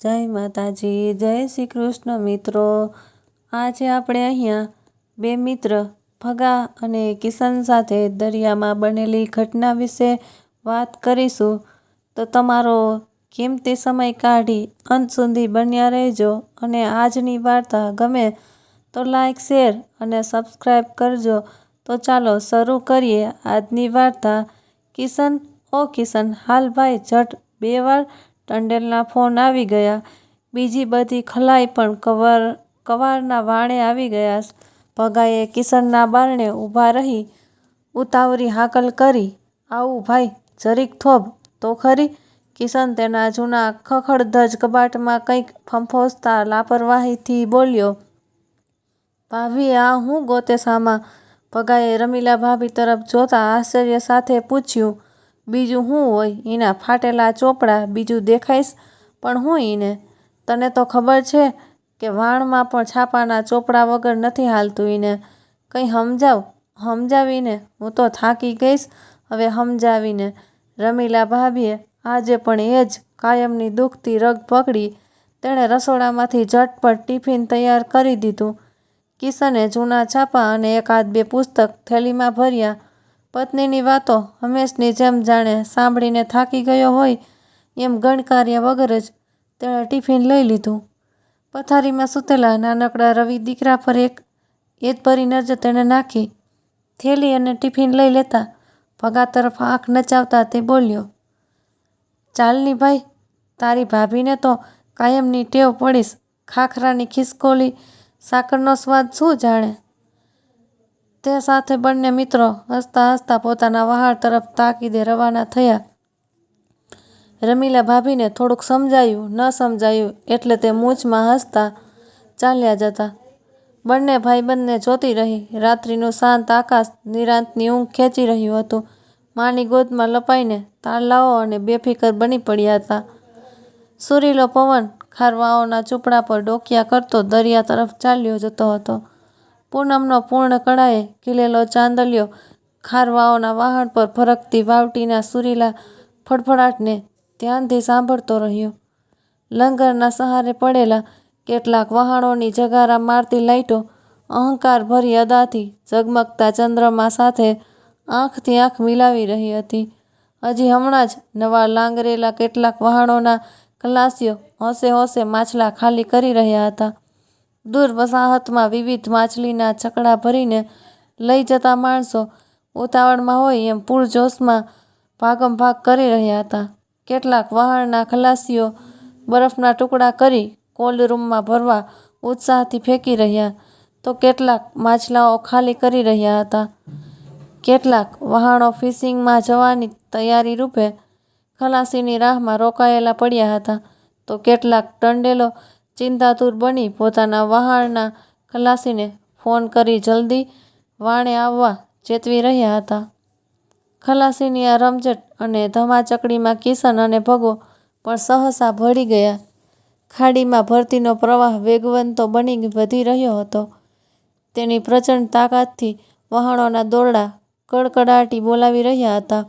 જય માતાજી, જય શ્રી કૃષ્ણ મિત્રો. આજે આપણે અહીંયા બે મિત્ર, ભગા અને કિશન સાથે દરિયામાં બનેલી ઘટના વિશે વાત કરીશું. તો તમારો કિંમતી સમય કાઢી અંત સુધી બન્યા રહેજો અને આજની વાર્તા ગમે તો લાઈક શેર અને સબસ્ક્રાઈબ કરજો. તો ચાલો શરૂ કરીએ આજની વાર્તા. કિશન, ઓ કિશન, હાલ ભાઈ, જટ, બે વાર ટંડેલના ફોન આવી ગયા. બીજી બધી ખલાઈ પણ કવર, કવારના વાણે આવી ગયા. ભગાએ કિશનના બારણે ઊભા રહી ઉતાવરી હાકલ કરી. આવું ભાઈ, જરીક થોભ, તો ખરી? કિશન તેના જૂના ખખડધજ કબાટમાં કંઈક ફંફોસતા લાપરવાહીથી બોલ્યો. ભાભી, આ હું ગોતે સામા ભગાએ રમીલા ભાભી તરફ જોતા આશ્ચર્ય સાથે પૂછ્યું. બીજું હું હોય, એના ફાટેલા ચોપડા બીજું દેખાઈશ, પણ હું એને તને તો ખબર છે કે વાણમાં પણ છાપાના ચોપડા વગર નથી હાલતું એને કંઈ સમજાવ? સમજાવીને હું તો થાકી ગઈશ, હવે સમજાવીને. રમીલા ભાભીએ આજે પણ એ જ કાયમની દુખતી રગ પકડી. તેણે રસોડામાંથી ઝટપટ ટિફિન તૈયાર કરી દીધું. કિશને જૂના છાપા અને એકાદ બે પુસ્તક થેલીમાં ભર્યા. પત્નીની વાતો હંમેશની જેમ જાણે સાંભળીને થાકી ગયો હોય એમ ગણકાર્યા વગર જ તેણે ટિફિન લઈ લીધું. પથારીમાં સૂતેલા નાનકડા રવિ દીકરા પર એક એ ભરી નજર તેણે નાખી. થેલી અને ટિફિન લઈ લેતા ભગા તરફ આંખ નચાવતા તે બોલ્યો, ચાલની ભાઈ, તારી ભાભીને તો કાયમની ટેવ પડીશ. ખાખરાની ખિસકોલી, સાકરનો સ્વાદ શું જાણે? તે સાથે બંને મિત્રો હસતા હસતા પોતાના વહાણ તરફ તાકીદે રવાના થયા. રમીલા ભાભીને થોડુંક સમજાયું, ન સમજાયું એટલે તે મૂંછમાં હસતા ચાલ્યા જતા. બંને ભાઈબંધને જોતી રહી. રાત્રિનું શાંત આકાશ નિરાંતની ઊંઘ ખેંચી રહ્યું હતું. માની ગોદમાં લપાઈને તાળલાઓ અને બેફિકર બની પડ્યા હતા. સુરીલો પવન ખારવાઓના ચૂપડા પર ડોકિયા કરતો દરિયા તરફ ચાલ્યો જતો હતો. પૂનમનો પૂર્ણ કળાએ ખીલેલો ચાંદલિયો ખારવાઓના વહાણ પર ફરકતી વાવટીના સુરીલા ફડફડાટને ધ્યાનથી સાંભળતો રહ્યો. લંગરના સહારે પડેલા કેટલાક વહાણોની જગારા મારતી લાઈટો અહંકારભરી અદાથી ઝગમગતા ચંદ્રમા સાથે આંખથી આંખ મિલાવી રહી હતી. હજી હમણાં જ નવા લાંગરેલા કેટલાક વહાણોના ખલાસીઓ હોંશે હોંશે માછલા ખાલી કરી રહ્યા હતા. દૂર વસાહતમાં વિવિધ માછલીના છકડા ભરીને લઈ જતા માણસો ઉતાવળમાં હોય એમ પૂરજોશમાં ભાગમ ભાગ કરી રહ્યા હતા. કેટલાક વહાણના ખલાસીઓ બરફના ટુકડા કરી કોલ્ડ રૂમમાં ભરવા ઉત્સાહથી ફેંકી રહ્યા તો કેટલાક માછલાઓ ખાલી કરી રહ્યા હતા. કેટલાક વહાણો ફિશિંગમાં જવાની તૈયારી રૂપે ખલાસીની રાહમાં રોકાયેલા પડ્યા હતા તો કેટલાક ટંડેલો ચિંતાતુર બની પોતાના વહાણના ખલાસીને ફોન કરી જલ્દી વાણે આવવા ચેતવી રહ્યા હતા. ખલાસીની આ રમઝટ અને ધમાચકડીમાં કિશન અને ભગો પણ સહસા ભળી ગયા. ખાડીમાં ભરતીનો પ્રવાહ વેગવંતો બની વધી રહ્યો હતો. તેની પ્રચંડ તાકાતથી વહાણોના દોરડા કડકડાટી બોલાવી રહ્યા હતા.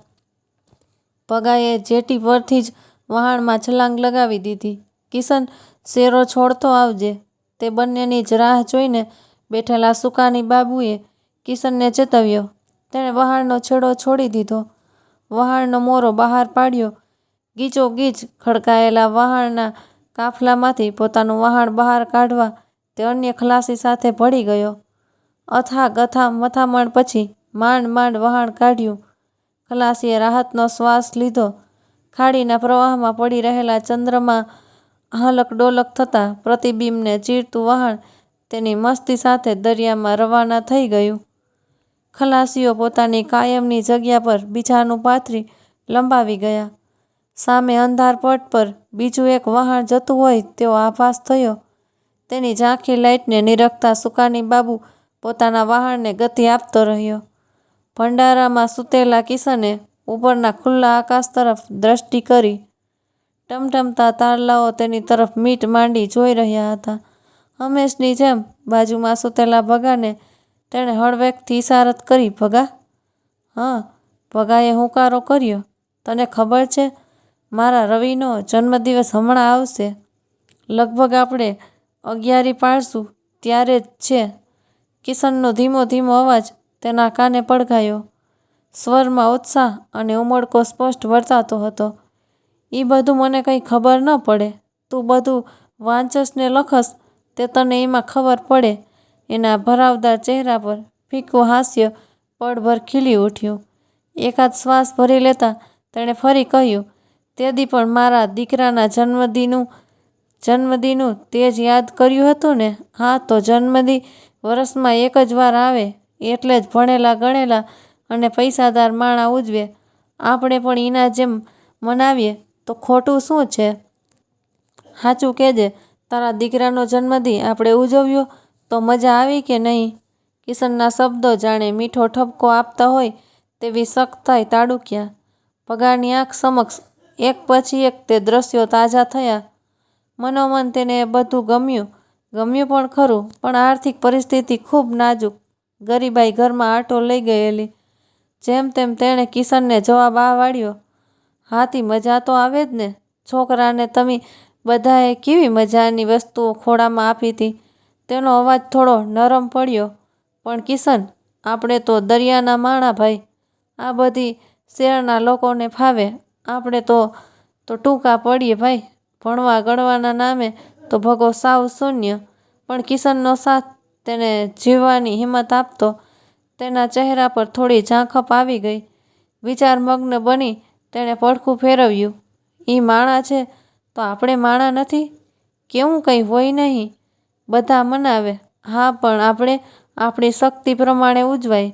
ભગાએ જેટી પરથી જ વહાણમાં છલાંગ લગાવી દીધી. કિશન શેરો છોડતો આવજે. તે બંનેની જ રાહ જોઈને બેઠેલા સુકાની બાબુએ કિશનને ચેતવ્યો. તેણે વહાણનો છેડો છોડી દીધો. વહાણનો મોરો બહાર પાડ્યો. ગીચોગીચ ખડકાયેલા વહાણના કાફલામાંથી પોતાનું વહાણ બહાર કાઢવા તે અન્ય ખલાસી સાથે ભળી ગયો. અથા ગથા મથામણ પછી માંડ માંડ વહાણ કાઢ્યું. ખલાસીએ રાહતનો શ્વાસ લીધો. ખાડીના પ્રવાહમાં પડી રહેલા ચંદ્રમાં હાલક ડોલક થતાં પ્રતિબિંબને ચીરતું વહાણ તેની મસ્તી સાથે દરિયામાં રવાના થઈ ગયું. ખલાસીઓ પોતાની કાયમની જગ્યા પર બીજાનું પાથરી લંબાવી ગયા. સામે અંધાર પટ પર બીજું એક વહાણ જતું હોય તેવો આભાસ થયો. તેની ઝાંખી લાઈટને નિરખતા સુકાની બાબુ પોતાના વહાણને ગતિ આપતો રહ્યો. ભંડારામાં સૂતેલા કિશને ઉપરના ખુલ્લા આકાશ તરફ દ્રષ્ટિ કરી ટમટમતા તારલાઓ તેની તરફ મીટ માંડી જોઈ રહ્યા હતા. હંમેશની જેમ બાજુમાં સૂતેલા ભગાને તેણે હળવેકથી ઇશારત કરી, ભગા. હા, ભગાએ હુંકારો કર્યો. તને ખબર છે, મારા રવિનો જન્મદિવસ હમણાં આવશે. લગભગ આપણે અગિયારી પાડશું ત્યારે જ છે. કિશનનો ધીમો ધીમો અવાજ તેના કાને પડઘાયો. સ્વરમાં ઉત્સાહ અને ઉમળકો સ્પષ્ટ વર્તાતો હતો. એ બધું મને કંઈ ખબર ન પડે. તું બધું વાંચસ ને લખસ, તે તને એમાં ખબર પડે. એના ભરાવદાર ચહેરા પર ફીકું હાસ્ય પળભર ખીલી ઉઠ્યું. એકાદ શ્વાસ ભરી લેતા તેણે ફરી કહ્યું તે દી પણ મારા દીકરાના જન્મદિનું જન્મદિનું તે જ યાદ કર્યું હતું ને? હા, તો જન્મદિ વરસમાં એક જ વાર આવે, એટલે જ ભણેલા ગણેલા અને પૈસાદાર માણા ઉજવે. આપણે પણ એના જેમ મનાવીએ. તો ખોટું શું છે? સાચું કહેજે, તારા દીકરાનો જન્મદિન આપણે ઉજવ્યો, તો મજા આવી કે નહીં? કિશનના શબ્દો જાણે મીઠો ઠપકો આપતા હોય તેવી સખ્તાઈ તાડુક્યા. પગારની આંખ સમક્ષ એક પછી એક તે દ્રશ્યો તાજા થયા. મનોમન તેને બધું ગમ્યું. ગમ્યું પણ ખરું, પણ આર્થિક પરિસ્થિતિ ખૂબ નાજુક. ગરીબાઈ ઘરમાં આટો લઈ ગયેલી. જેમ તેમ તેણે કિશનને જવાબ આ વાળ્યો હાથી મજા તો આવે જ ને. છોકરાને તમે બધાએ કેવી મજાની વસ્તુઓ ખોળામાં આપી હતી? તેનો અવાજ થોડો નરમ પડ્યો. પણ કિશન, આપણે તો દરિયાના માણા ભાઈ. આ બધી શહેરના લોકોને ફાવે. આપણે તો તો ટૂંકા પડીએ ભાઈ. ભણવા ગણવાના નામે તો ભગો સાવ શૂન્ય. પણ કિશનનો સાથ તેને જીવવાની હિંમત આપતો. તેના ચહેરા પર થોડી ઝાંખપ આવી ગઈ. વિચારમગ્ન બની તેણે પડખું ફેરવ્યું. એ માણા છે, તો આપણે માણા નથી? કેવું કંઈ હોય નહીં? બધા મનાવે. હા, પણ આપણે આપણી શક્તિ પ્રમાણે ઉજવાય.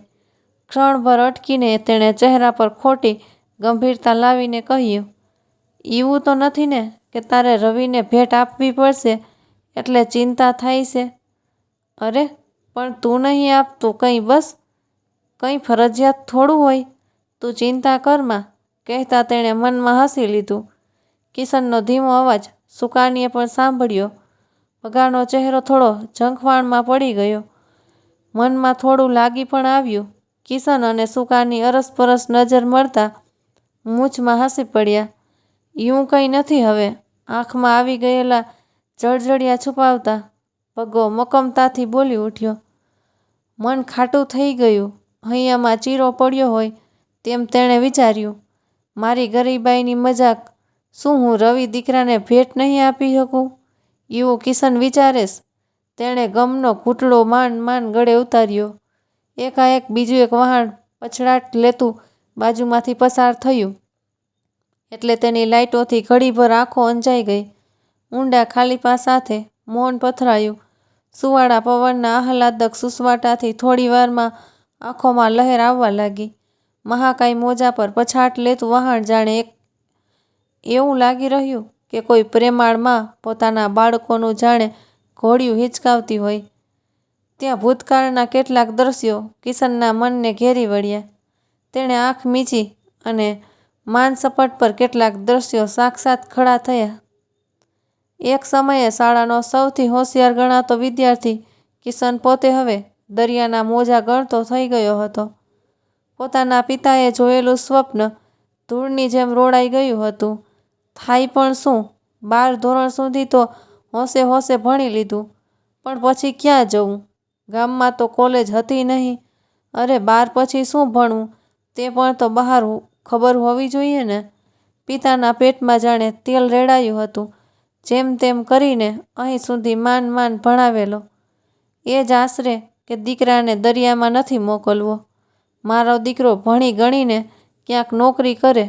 ક્ષણભર અટકીને તેણે ચહેરા પર ખોટી ગંભીરતા લાવીને કહ્યું એવું તો નથી ને કે તારે રવિને ભેટ આપવી પડશે એટલે ચિંતા થાય છે? અરે, પણ તું નહીં આપતું કંઈ બસ? કંઈ ફરજિયાત થોડું હોય? તું ચિંતા કરમાં કહેતા તેણે મનમાં હસી લીધું. કિશનનો ધીમો અવાજ સુકાનીએ પણ સાંભળ્યો. પગારનો ચહેરો થોડો ઝંખવાણમાં પડી ગયો. મનમાં થોડું લાગી પણ આવ્યું. કિશન અને સુકાની અરસપરસ નજર મળતા મૂછમાં હસી પડ્યા. એવું કંઈ નથી હવે. આંખમાં આવી ગયેલા જળજળિયા છુપાવતા. પગો મકમતાથી બોલી ઉઠ્યો. મન ખાટું થઈ ગયું. હૈયામાં ચીરો પડ્યો હોય તેમ તેણે વિચાર્યું. મારી ગરીબાઈની મજાક. શું હું રવિ દીકરાને ભેટ નહીં આપી શકું? એવું કિશન વિચારેશ તેણે ગમનો ઘૂંટડો માંડ માંડ ગળે ઉતાર્યો. એકાએક બીજું એક વહાણ પછડાટ લેતું બાજુમાંથી પસાર થયું. એટલે તેની લાઇટોથી ઘડીભર આંખો અંજાઈ ગઈ. ઊંડા ખાલીપા સાથે મૌન પથરાયું. સુવાળા પવનના આહલાદક સુસવાટાથી થોડી વારમાં આંખોમાં લહેર આવવા લાગી. મહાકાય મોજા પર પછાટ લેતું વહાણ જાણે એક એવું લાગી રહ્યું કે કોઈ પ્રેમાળમાં પોતાના બાળકોનું જાણે ઘોડિયું હિંચકાવતી હોય. ત્યાં ભૂતકાળના કેટલાક દ્રશ્યો કિશનના મનને ઘેરી વળ્યા. તેણે આંખ મીચી અને માનસપટ પર કેટલાક દ્રશ્યો સાક્ષાત ખડા થયા. એક સમયે શાળાનો સૌથી હોશિયાર ગણાતો વિદ્યાર્થી કિશન પોતે હવે દરિયાના મોજા ગણતો થઈ ગયો હતો. પોતાના પિતાએ જોયેલું સ્વપ્ન ધૂળની જેમ રોડાઈ ગયું હતું. થાય પણ શું? બાર ધોરણ સુધી તો હોંશે હોંશે ભણી લીધું. પણ પછી ક્યાં જવું? ગામમાં તો કોલેજ હતી નહીં. અરે બાર પછી શું ભણવું? તે પણ તો બહાર ખબર હોવી જોઈએ ને. પિતાના પેટમાં જાણે તેલ રેડાયું હતું. જેમ તેમ કરીને અહીં સુધી માન માન ભણાવેલો. એ જ આશરે કે દીકરાને દરિયામાં નથી મોકલવો. મારો દીકરો ભણી ગણીને ક્યાંક નોકરી કરે,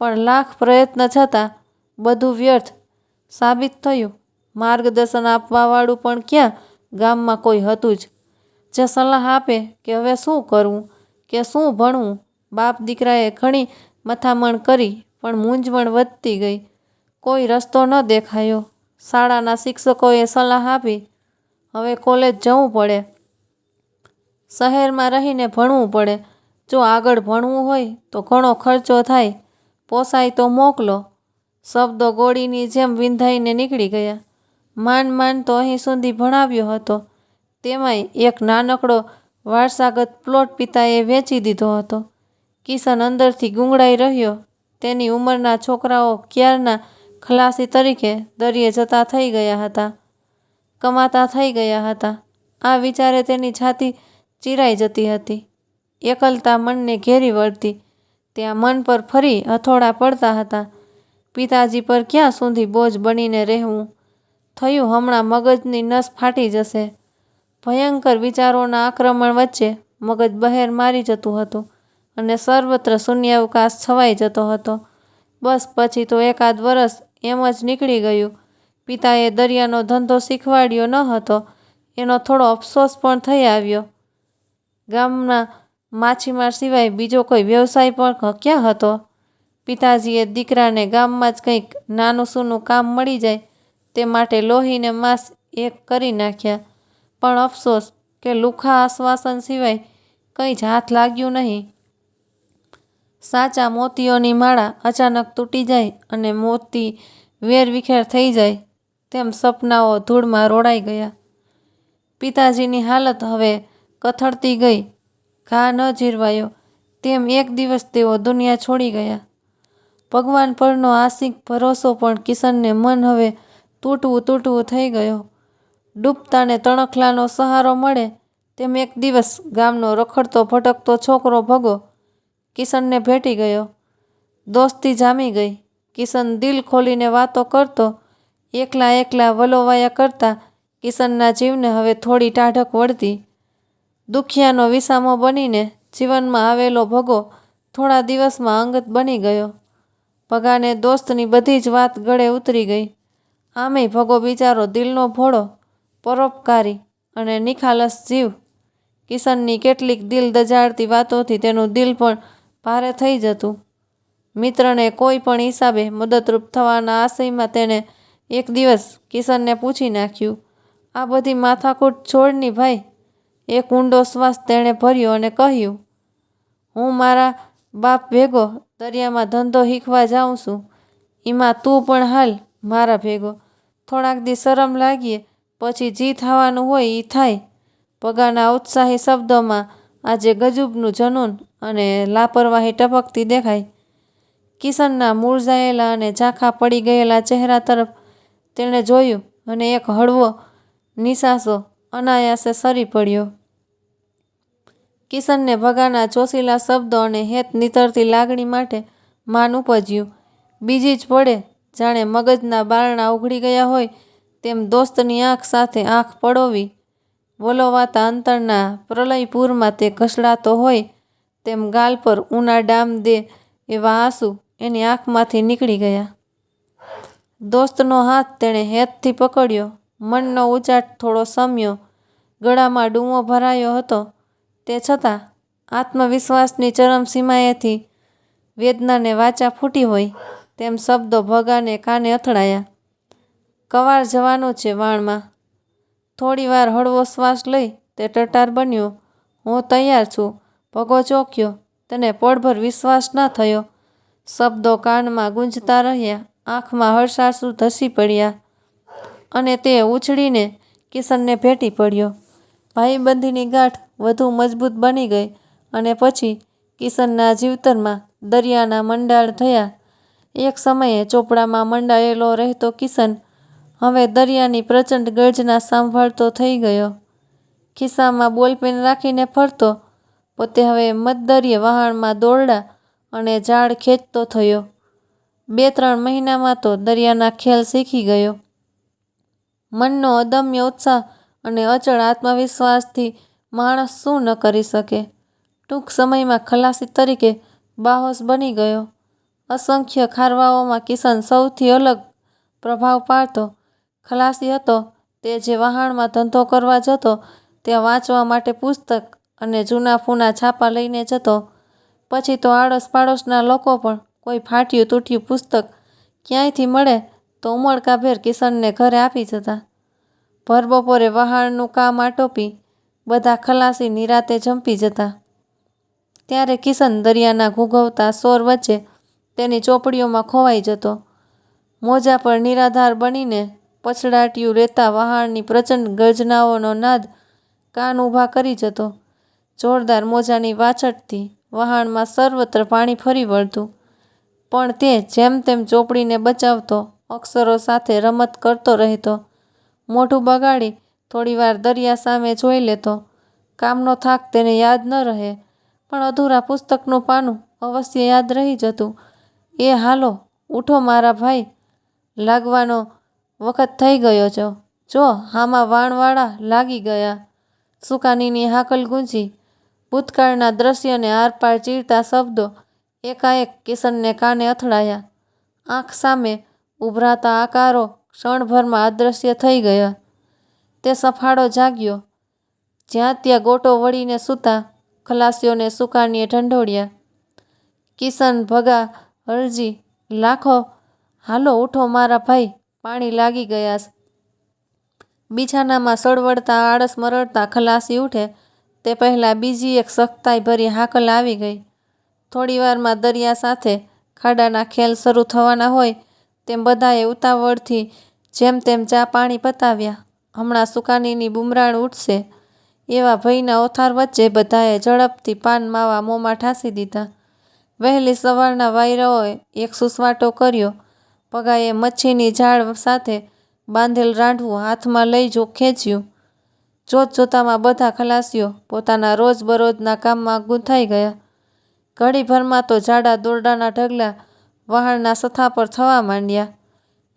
પણ લાખ પ્રયત્ન છતાં બધું વ્યર્થ સાબિત થયું. માર્ગદર્શન આપવાવાળું પણ ક્યાં? ગામમાં કોઈ હતું જ. જે સલાહ આપે કે હવે શું કરવું, કે શું ભણવું? બાપ દીકરાએ ઘણી મથામણ કરી, પણ મૂંઝવણ વધતી ગઈ. કોઈ રસ્તો ન દેખાયો. શાળાના શિક્ષકોએ સલાહ આપી, હવે કોલેજ જવું પડે. શહેરમાં રહીને ભણવું પડે. જો આગળ ભણવું હોય તો ઘણો ખર્ચો થાય. પોસાય તો મોકલો. શબ્દો ગોળીની જેમ વિંધાઈને નીકળી ગયા. માંડ માંડ તો અહીં સુધી ભણાવ્યો હતો. તેમાંય એક નાનકડો વારસાગત પ્લોટ પિતાએ વેચી દીધો હતો. કિશન અંદરથી ગુંગળાઈ રહ્યો. તેની ઉંમરના છોકરાઓ ક્યારના ખલાસી તરીકે દરિયે જતા થઈ ગયા હતા. કમાતા થઈ ગયા હતા. આ વિચારે તેની છાતી ચીરાઈ જતી હતી. એકલતા મનને ઘેરી વળતી. ત્યાં મન પર ફરી હથોડા પડતા હતા. પિતાજી પર ક્યાં સુધી બોજ બનીને રહેવું? થયું હમણાં મગજની નસ ફાટી જશે. ભયંકર વિચારોના આક્રમણ વચ્ચે મગજ બહેર મારી જતું હતું અને સર્વત્ર શૂન્યાવકાશ છવાઈ જતો હતો. બસ પછી તો એકાદ વરસ એમ જ નીકળી ગયું. પિતાએ દરિયાનો ધંધો શીખવાડ્યો ન હતો. એનો થોડો અફસોસ પણ થઈ આવ્યો. ગામના માછીમાર સિવાય બીજો કોઈ વ્યવસાય પણ ક્યાં હતો? પિતાજીએ દીકરાને ગામમાં જ કંઈક નાનું સૂનું કામ મળી જાય તે માટે લોહીને માંસ એક કરી નાખ્યા. પણ અફસોસ કે લુખા આશ્વાસન સિવાય કંઈ જ હાથ લાગ્યું નહીં. સાચા મોતીઓની માળા અચાનક તૂટી જાય અને મોતી વેરવિખેર થઈ જાય તેમ સપનાઓ ધૂળમાં રોડાઈ ગયા. પિતાજીની હાલત હવે કથળતી ગઈ. ઘા ન જીરવાયો. તેમ એક દિવસ તેઓ દુનિયા છોડી ગયા. ભગવાન પરનો આશિક ભરોસો પણ કિશનને મન હવે તૂટવું તૂટવું થઈ ગયો. ડૂબતાને તણખલાનો સહારો મળે તેમ એક દિવસ ગામનો રખડતો ભટકતો છોકરો ભગો કિશનને ભેટી ગયો. દોસ્તી જામી ગઈ. કિશન દિલ ખોલીને વાતો કરતો, એકલા એકલા વલોવાયા કરતા કિશનના જીવને હવે થોડી ટાઢક વળતી દુખિયાનો વિસામો બનીને જીવનમાં આવેલો ભગો થોડા દિવસમાં અંગત બની ગયો. ભગાને દોસ્તની બધી જ વાત ગળે ઉતરી ગઈ. આમેય ભગો બિચારો દિલનો ભોળો, પરોપકારી અને નિખાલસ જીવ. કિશનની કેટલીક દિલ દજાડતી વાતોથી તેનું દિલ પણ ભારે થઈ જતું. મિત્રને કોઈ પણ હિસાબે મદદરૂપ થવાના આશયમાં તેણે એક દિવસ કિશનને પૂછી નાખ્યું, આ બધી માથાકૂટ છોડની ભાઈ એક ઊંડો શ્વાસ તેણે ભર્યો અને કહ્યું, હું મારા બાપ ભેગો દરિયામાં ધંધો શીખવા જાઉં છું. એમાં તું પણ હાલ મારા ભેગો. થોડાક દી શરમ લાગીએ, પછી જી થવાનું હોય એ થાય. પગાના ઉત્સાહી શબ્દોમાં આજે ગજુબનું જનૂન અને લાપરવાહી ટપકતી દેખાય કિશનના મૂળઝાયેલા અને ઝાંખા પડી ગયેલા ચહેરા તરફ તેણે જોયું અને એક હળવો નિસાસો અનાયાસે સરી પડ્યો. કિશનને ભગાના જોશીલા શબ્દો અને હેત નીતરતી લાગણી માટે માન ઉપજ્યું. બીજી જ પડે જાણે મગજના બારણા ઉઘડી ગયા હોય તેમ દોસ્તની આંખ સાથે આંખ પડોવી. વલોવાતા અંતરના પ્રલયપૂરમાં તે ઘસડાતો હોય તેમ ગાલ પર ઉના ડામ દે એવા આંસુ એની આંખમાંથી નીકળી ગયા. દોસ્તનો હાથ તેણે હેતથી પકડ્યો. મનનો ઉચાટ થોડો સમ્યો, ગળામાં ડૂમો ભરાયો હતો. તે છતાં આત્મવિશ્વાસની ચરમસીમાએથી વેદનાને વાચા ફૂટી હોય તેમ શબ્દો ભગાને કાને અથડાયા. કવાર જવાનું છે વાણમાં. થોડીવાર હળવો શ્વાસ લઈ તે ટટાર બન્યો. હું તૈયાર છું. ભગો ચોક્યો. તેને પળભર વિશ્વાસ ન થયો. શબ્દો કાનમાં ગુંજતા રહ્યા. આંખમાં હર્ષાશ્રુ ધસી પડ્યા. અને તે ઉછળીને કિશનને ભેટી પડ્યો. ભાઈબંધીની ગાંઠ વધુ મજબૂત બની ગઈ અને પછી કિશનના જીવતરમાં દરિયાના મંડાળ થયા. એક સમયે ચોપડામાં મંડાયેલો રહેતો કિશન હવે દરિયાની પ્રચંડ ગર્જના સાંભળતો થઈ ગયો. ખિસ્સામાં બોલપેન રાખીને ફરતો, પોતે હવે મધદરિયે વહાણમાં દોરડા અને ઝાડ ખેંચતો થયો. બે ત્રણ મહિનામાં તો દરિયાના ખેલ શીખી ગયો. મનનો અદમ્ય ઉત્સાહ અને અચળ આત્મવિશ્વાસથી માણસ શું ન કરી શકે? ટૂંક સમયમાં ખલાસી તરીકે બાહોશ બની ગયો. અસંખ્ય ખારવાઓમાં કિશન સૌથી અલગ પ્રભાવ પાડતો. ખલાસી હતો તે જે વહાણમાં ધંધો કરવા જતો, ત્યાં વાંચવા માટે પુસ્તક અને જૂના ફૂના છાપા લઈને જતો. પછી તો આડોશ પાડોશના લોકો પણ કોઈ ફાટ્યું તૂટ્યું પુસ્તક ક્યાંયથી મળે તો ઉમળકાભેર કિશનને ઘરે આપી જતા. ભર બપોરે વહાણનું કામ આટોપી બધા ખલાસી નિરાતે જંપી જતા. ત્યારે કિશન દરિયાના ઘૂઘવતા સોર વચ્ચે તેની ચોપડીઓમાં ખોવાઈ જતો. મોજા પર નિરાધાર બનીને પછડાટિયું રહેતા વહાણની પ્રચંડ ગર્જનાઓનો નાદ કાન ઊભા કરી જતો. જોરદાર મોજાની વાછટથી વહાણમાં સર્વત્ર પાણી ફરી વળતું. પણ તે જેમ તેમ ચોપડીને બચાવતો અક્ષરો સાથે રમત કરતો રહેતો. મોઢું બગાડી થોડીવાર દરિયા સામે જોઈ લેતો. કામનો થાક તેને યાદ ન રહે, પણ અધૂરા પુસ્તકનું પાનું અવશ્ય યાદ રહી જતું. એ હાલો, ઉઠો મારા ભાઈ, લાગવાનો વખત થઈ ગયો છો. જો, હામાં વાણવાળા લાગી ગયા. સુકાનીની હાકલ ગુંજી. ભૂતકાળના દ્રશ્યને આરપાર ચીરતા શબ્દો એકાએક કિશનને કાને અથડાયા. આંખ સામે ઉભરાતા આકારો ક્ષણભરમાં અદૃશ્ય થઈ ગયા. તે સફાળો જાગ્યો. જ્યાં ત્યાં ગોટો વળીને સૂતા, ખલાસીઓને સુકાનીએ ઢંઢોળ્યા. કિશન, ભગા, હરજી, લાખો, હાલો, ઉઠો મારા ભાઈ, પાણી લાગી ગયા બિછાનામાં સળવળતા, આળસ મરડતા ખલાસી ઉઠે. તે પહેલાં બીજી એક સખ્તાઈ ભરી હાકલ આવી ગઈ. થોડીવારમાં દરિયા સાથે ખાડાના ખેલ શરૂ થવાના હોય તેમ બધાએ ઉતાવળથી જેમ તેમ ચા પાણી પતાવ્યા. હમણાં સુકાનીની બુમરાણ ઉઠશે. એવા ભયના ઓથાર વચ્ચે બધાએ ઝડપથી પાન માવા મોંમાં ઠાંસી દીધા. વહેલી સવારના વાયરાઓએ એક સુસવાટો કર્યો. પગાએ મચ્છીની ઝાડ સાથે બાંધેલ રાંઢવું હાથમાં લઈ જો ખેંચ્યું. જોત જોતામાં બધા ખલાસીઓ પોતાના રોજબરોજના કામમાં ગૂંથાઈ ગયા. ઘડીભરમાં તો જાડા દોરડાના ઢગલા વહાણના સથા પર થવા માંડ્યા.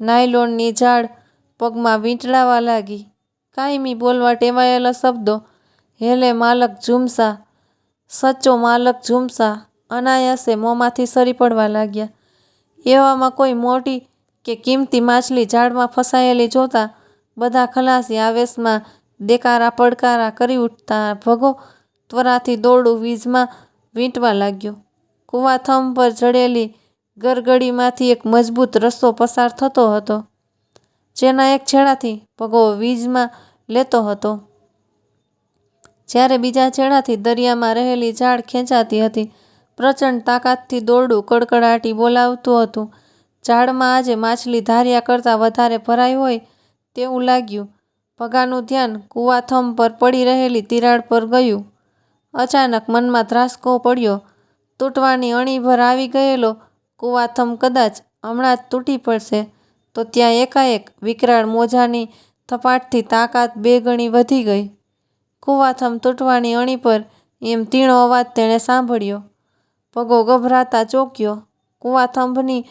નાયલોનની ઝાડ પગમાં વીંટળાવા લાગી. કાયમી બોલવા ટેવાયેલા શબ્દો, હેલે માલક ઝુમસા, સચ્ચો માલક ઝુમસા, અનાયાસે મોંમાંથી સરી પડવા લાગ્યા. એવામાં કોઈ મોટી કે કિંમતી માછલી ઝાડમાં ફસાયેલી જોતા બધા ખલાસી આવેશમાં દેકારા પડકારા કરી ઉઠતા ભગો ત્વરાથી દોરડું વીજમાં વીંટવા લાગ્યો. કુવાથમ પર જડેલી ગરગડીમાંથી એક મજબૂત રસ્તો પસાર થતો હતો, જેના એક છેડાથી પગો વીજમાં લેતો હતો. જ્યારે બીજા છેડાથી દરિયામાં રહેલી ઝાડ ખેંચાતી હતી, પ્રચંડ તાકાતથી દોરડું કડકડાટી બોલાવતું હતું. ઝાડમાં આજે માછલી ધાર્યા કરતાં વધારે ભરાઈ હોય તેવું લાગ્યું. પગાનું ધ્યાન કુવાથમ પર પડી રહેલી તિરાડ પર ગયું. અચાનક મનમાં ધ્રાસકો પડ્યો. તૂટવાની અણીભર આવી ગયેલો કૂવાથમ કદાચ હમણાં જ તૂટી પડશે, તો ત્યાં એકાએક વિકરાળ મોજાની થપાટથી તાકાત બે ગણી વધી ગઈ. કૂવાથમ તૂટવાની અણી પર એમ તીણો અવાજ તેણે સાંભળ્યો. પગો ગભરાતા ચોંક્યો. કુવાથંભની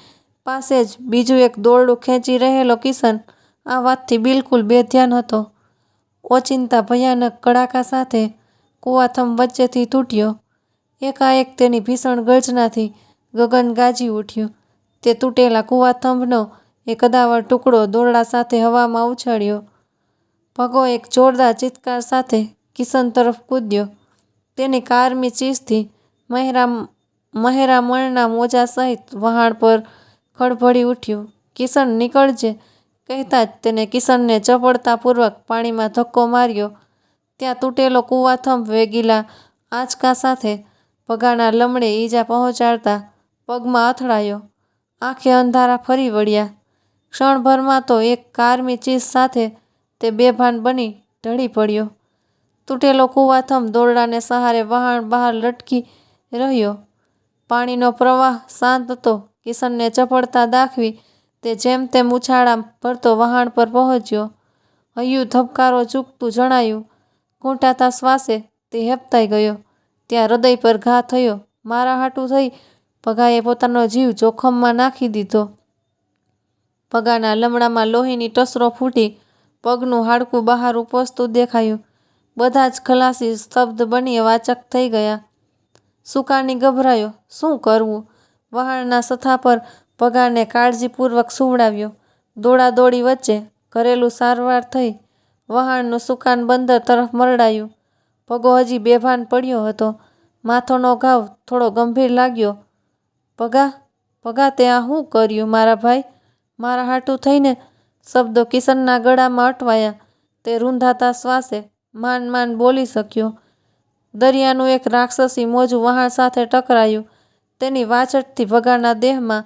પાસે જ બીજું એક દોરડું ખેંચી રહેલો કિશન આ વાતથી બિલકુલ બેધ્યાન હતો. ઓચિંતા ભયાનક કડાકા સાથે કુવાથમ વચ્ચેથી તૂટ્યો. એકાએક તેની ભીષણ ગર્જનાથી ગગન ગાજી ઉઠ્યું. તે તૂટેલા કૂવાથંભનો એ કદાવર ટુકડો દોરડા સાથે હવામાં ઉછળ્યો. ભગો એક જોરદાર ચિત્કાર સાથે કિશન તરફ કૂદ્યો. તેની કારમી ચીસથી મહેરા મહેરામણના મોજા સહિત વહાણ પર ખળભળી ઉઠ્યું. કિશન નીકળજે કહેતા જ તેને કિશનને ચપળતાપૂર્વક પાણીમાં ધક્કો માર્યો. ત્યાં તૂટેલો કૂવાથંભ વેગીલા આંચકા સાથે પગાના લમડે ઈજા પહોંચાડતા પગમાં અથડાયો. આંખે અંધારા ફરી વળ્યા. ક્ષણભરમાં તો એક કારમી ચીસ સાથે તે બેભાન બની ઢળી પડ્યો. તૂટેલો કુવાથમ દોરડાને સહારે વહાણ બહાર લટકી રહ્યો. પાણીનો પ્રવાહ શાંત હતો. કિશનને ચપળતા દાખવી તે જેમ તેમ ઉછાળા ભરતો વહાણ પર પહોંચ્યો. હૈયું ધબકારો ચૂકતું જણાયું. ઘૂંટાતા શ્વાસે તે હેપતાઈ ગયો. ત્યાં હૃદય પર ઘા થયો. મારા હાટું થઈ પગાએ પોતાનો જીવ જોખમમાં નાખી દીધો. પગાના લમડામાં લોહીની ટસરો ફૂટી પગનું હાડકું બહાર ઉપસતું દેખાયું. બધા જ ખલાસી સ્તબ્ધ બની વાચક થઈ ગયા. સુકાની ગભરાયો, શું કરવું? વહાણના સથા પર પગાને કાળજીપૂર્વક સુવડાવ્યો. દોડાદોડી વચ્ચે ઘરેલું સારવાર થઈ વહાણનું સુકાન બંદર તરફ મરડાયું. પગો હજી બેભાન પડ્યો હતો. માથોનો ઘાવ થોડો ગંભીર લાગ્યો. પગા પગા તે આ શું કર્યું મારા ભાઈ? મારા હાટું થઈને શબ્દો કિશનના ગળામાં અટવાયા. તે રૂંધાતા શ્વાસે માન માન બોલી શક્યો. દરિયાનું એક રાક્ષસી મોજું વહાણ સાથે ટકરાયું. તેની વાછટથી ભગાના દેહમાં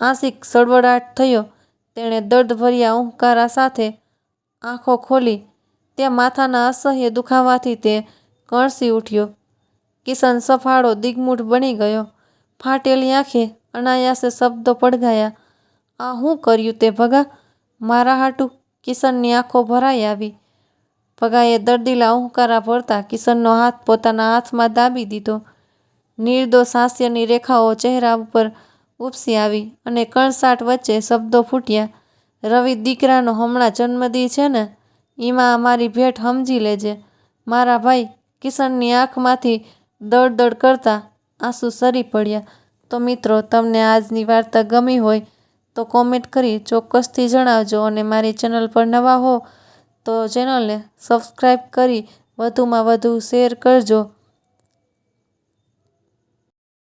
આંશિક સળવડાટ થયો. તેણે દર્દભર્યા ઉંહકારા સાથે આંખો ખોલી. ત્યાં માથાના અસહ્ય દુખાવાથી તે કણસી ઉઠ્યો. કિશન સફાળો દિગ્મૂઢ બની ગયો. ફાટેલી આંખે અનાયાસે શબ્દો પડઘાયા આ શું કર્યું તે, ભગા? મારા હાટુ કિશનની આંખો ભરાઈ આવી. ભગાએ દર્દીલા હુંકારા ભરતા કિશનનો હાથ પોતાના હાથમાં દાબી દીધો. નિર્દોષ હાસ્યની રેખાઓ ચહેરા ઉપર ઉપસી આવી અને કણસાટ વચ્ચે શબ્દો ફૂટ્યા. રવિ દીકરાનો હમણાં જન્મદી છે ને એમાં મારી ભેટ સમજી લેજે. મારા ભાઈ કિશનની આંખમાંથી દળદળ દળ કરતા આંસુ સરી પડ્યા. તો મિત્રો, તમને આજની વાર્તા ગમી હોય તો કોમેન્ટ કરી ચોક્કસથી જણાવજો અને મારી ચેનલ પર નવા હો તો ચેનલને સબસ્ક્રાઈબ કરી વધુમાં વધુ શેર કરજો.